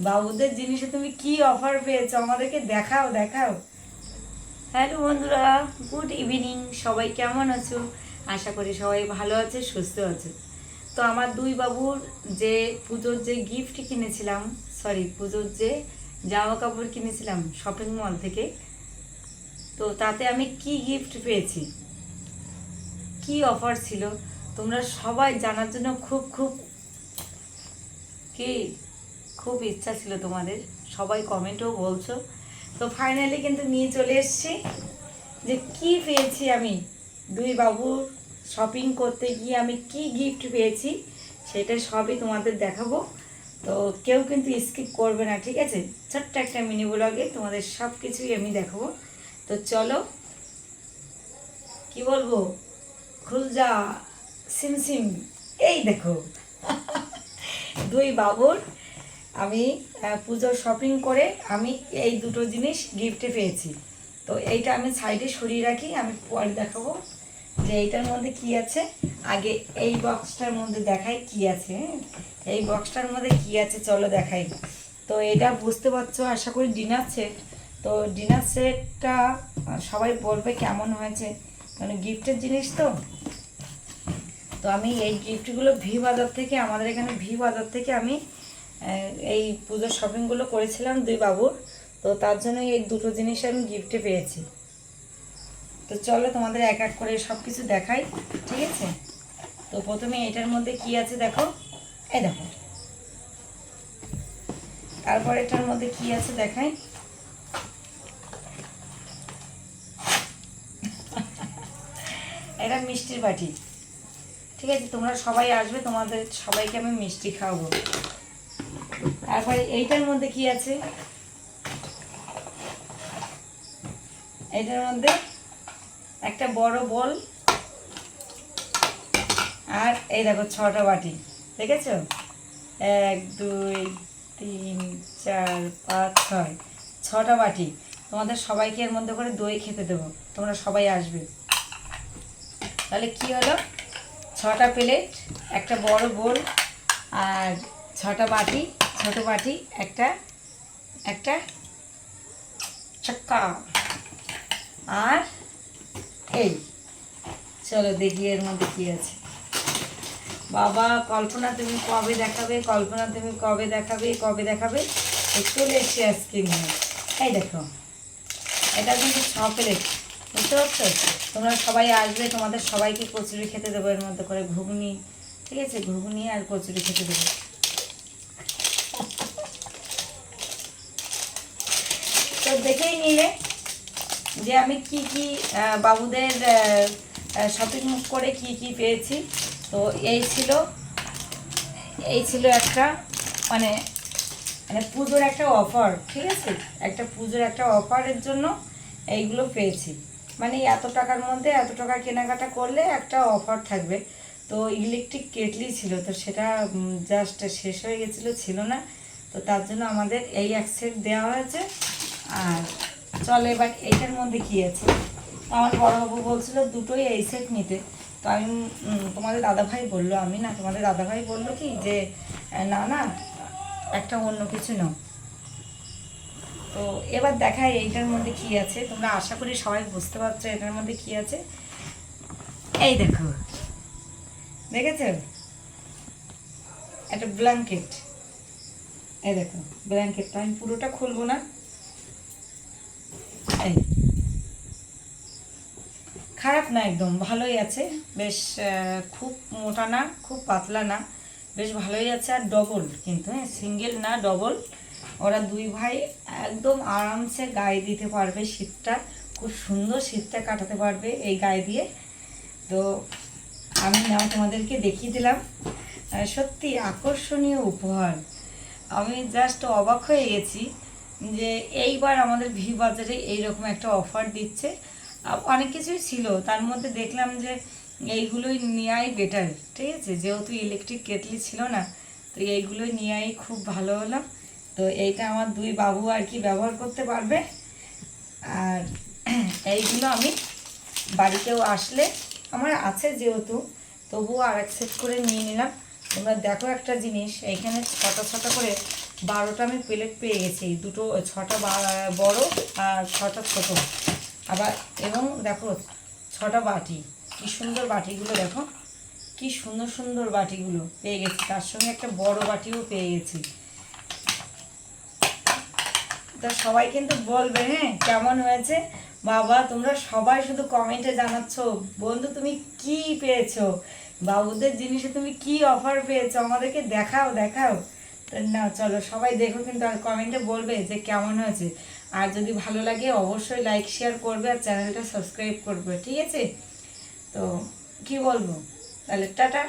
বাবুদের জিনিসে তুমি কি অফার পেয়েছ? আমাদেরকে দেখাও দেখাও। হ্যালো বন্ধুরা গুড ইভিনিং সবাই কেমন আছো? আশা করি সবাই ভালো আছে, সুস্থ আছে। তো আমার দুই বাবুর যে পুজোর যে গিফট কিনেছিলাম সরি পুজোর যে জামা কাপড় কিনেছিলাম শপিং মল থেকে, তো তাতে আমি কি গিফট পেয়েছি? কি অফার ছিল? তোমরা সবাই জানার জন্য খুব খুব, কি খুব ইচ্ছা ছিল তোমাদের। সবাই কমেন্টও বলছো। তো ফাইনালি কিন্তু নিয়ে চলে এসছি যে কি পেয়েছি আমি? দুই বাবুর শপিং করতে গিয়ে আমি কি গিফট পেয়েছি সেটা সবই তোমাদের দেখাবো। তো কেউ কিন্তু স্কিপ করবে না, ঠিক আছে? ছোট্ট একটা মিনি ব্লগে তোমাদের সব কিছুই আমি দেখাবো। তো চলো, কি বলব? খুলজা সিমসিম এই দেখো, দুই বাবুর আমি পুজোর শপিং করে আমি এই দুটো জিনিস গিফটে পেয়েছি। তো এইটা আমি সাইডে সরিয়ে রাখি, আমি পরে দেখাবো যে এইটার মধ্যে কি আছে। আগে এই বক্সটার মধ্যে দেখাই কি আছে হ্যাঁ? এই বক্সটার মধ্যে কি আছে চলো দেখাই। তো এটা বুঝতে পারছ, আশা করি ডিনার সেট। তো ডিনার সেটটা সবাই বলবে কেমন হয়েছে। মানে গিফটের জিনিস তো। তো আমি এই গিফটগুলো ভি বাজার থেকে, আমাদের এখানে ভি বাজার থেকে আমি এই পুজোর শপিংগুলো করেছিলাম দুই বাবুর। তো তার জন্য এই দুটো জিনিস আমি গিফটে পেয়েছি। তো চলো তোমাদের এক এক করে সব কিছু দেখাই, ঠিক আছে? তো প্রথমে এটার মধ্যে কি আছে দেখো? এই দেখো। তারপর এটার মধ্যে কি আছে দেখাই? এটা মিষ্টির বাটি। ঠিক আছে, তোমরা সবাই আসবে, তোমাদের সবাইকে আমি মিষ্টি খাওয়াবো। তারপরে এইটার মধ্যে কি আছে? এইটার মধ্যে একটা বড় বল আর এই দেখো ছটা বাটি, দেখেছ? এক, দুই, তিন, চার, পাঁচ, ছয়, ছটা বাটি। তোমাদের সবাইকে এর মধ্যে করে দই খেতে দেবো, তোমরা সবাই আসবে। তাহলে কি হলো? ছটা প্লেট, একটা বড় বোল আর ছটা বাটি। ছোট বাটি একটা একটা চাক্কা আর এই, চলো দেখি এর মধ্যে কি আছে। বাবা, কল্পনা তুমি কবে দেখাবে, কল্পনা তুমি কবে দেখাবে কবে দেখাবে? চলে এসছি আজকে নিয়ে। এই দেখো, এটা কিন্তু ছ বুঝতে পারছ? তোমরা সবাই আসবে, তোমাদের সবাইকে কচুরি খেতে দেবো এর মধ্যে করে ঘুগনি, ঠিক আছে? ঘুগনি আর কচুরি খেতে দেবো। তো দেখেই নিলে যে আমি কি কি বাবুদের শপিং করে কি কি পেয়েছি। তো এই ছিল এই ছিল একটা মানে মানে পুজোর একটা অফার ঠিক আছে? একটা পুজোর একটা অফারের জন্য এইগুলো পেয়েছি। মানে এত টাকার মধ্যে এত টাকা কেনাকাটা করলে একটা অফার থাকবে। তো ইলেকট্রিক কেটলি ছিল, তো সেটা জাস্ট শেষ হয়ে গেছিল, ছিল না। তো তার জন্য আমাদের এই এক সেট দেওয়া হয়েছে। আর চলে এবার এইটার মধ্যে কী আছে? আমার বড়বাবু বলছিল দুটোই এই সেট নিতে। তো আমি তোমাদের দাদাভাই বলল, আমি না, তোমাদের দাদাভাই বলল কি যে, না না, একটা অন্য কিছু নাও। তো এবার দেখাই এইটার মধ্যে কি আছে। তোমরা আশা করি সবাই বুঝতে পারছ এটার মধ্যে কি আছে। এই দেখো, দেখেছ? একটা ব্ল্যাঙ্কেট এই দেখো ব্ল্যাঙ্কেটটা আমি পুরোটা খুলবো না। এই খারাপ না একদম, ভালোই আছে। বেশ খুব মোটা না, খুব পাতলা না, বেশ ভালোই আছে আর ডবল কিন্তু হ্যাঁ সিঙ্গেল না ডবল ওরা দুই ভাই একদম আরামসে গায়ে দিতে পারবে শীতটা, খুব সুন্দর শীতটা কাটাতে পারবে এই গায়ে দিয়ে। তো আমি নাও তোমাদেরকে দেখিয়ে দিলাম। সত্যি আকর্ষণীয় উপহার। আমি জাস্ট অবাক হয়ে গেছি। যে এইবার আমাদের ভি বাজারে এইরকম একটা অফার দিচ্ছে। অনেক কিছুই ছিল। তার মধ্যে দেখলাম যে এইগুলোই নেওয়াই বেটার ঠিক আছে? যেহেতু ইলেকট্রিক কেটলি ছিল না, তো এইগুলোই নেওয়াই খুব ভালো হলো। তো এইটা আমার দুই বাবু আর কি ব্যবহার করতে পারবে। আর এইগুলো আমি বাড়িতেও আসলে আমার আছে যেহেতু, তবুও আর এক সেট করে নিয়ে নিলাম। তোমরা দেখো একটা জিনিস, এইখানে ছটা ছটা করে বারোটা আমি প্লেট পেয়ে গেছি। দুটো, ছটা বড় আর ছটা ছোট। আবার, এবং দেখো, ছটা বাটি। কি সুন্দর বাটিগুলো দেখো। কি সুন্দর সুন্দর বাটিগুলো পেয়ে গেছি। তার সঙ্গে একটা বড় বাটিও পেয়ে গেছি। তা সবাই কিন্তু বলবে হ্যাঁ কেমন হয়েছে? বাবা, তোমরা সবাই শুধু কমেন্টে জানাচ্ছ, বন্ধু, তুমি কি পেয়েছ? বাবুদের জিনিসে তুমি কি অফার পেয়েছ? আমাদেরকে দেখাও দেখাও। না, চলো সবাই দেখো কিন্তু আর কমেন্টে বলবে যে কেমন হয়েছে। আর যদি ভালো লাগে অবশ্যই লাইক শেয়ার করবে আর চ্যানেলটা সাবস্ক্রাইব করবে, ঠিক আছে? তো কি বলব? তাহলে টাটা।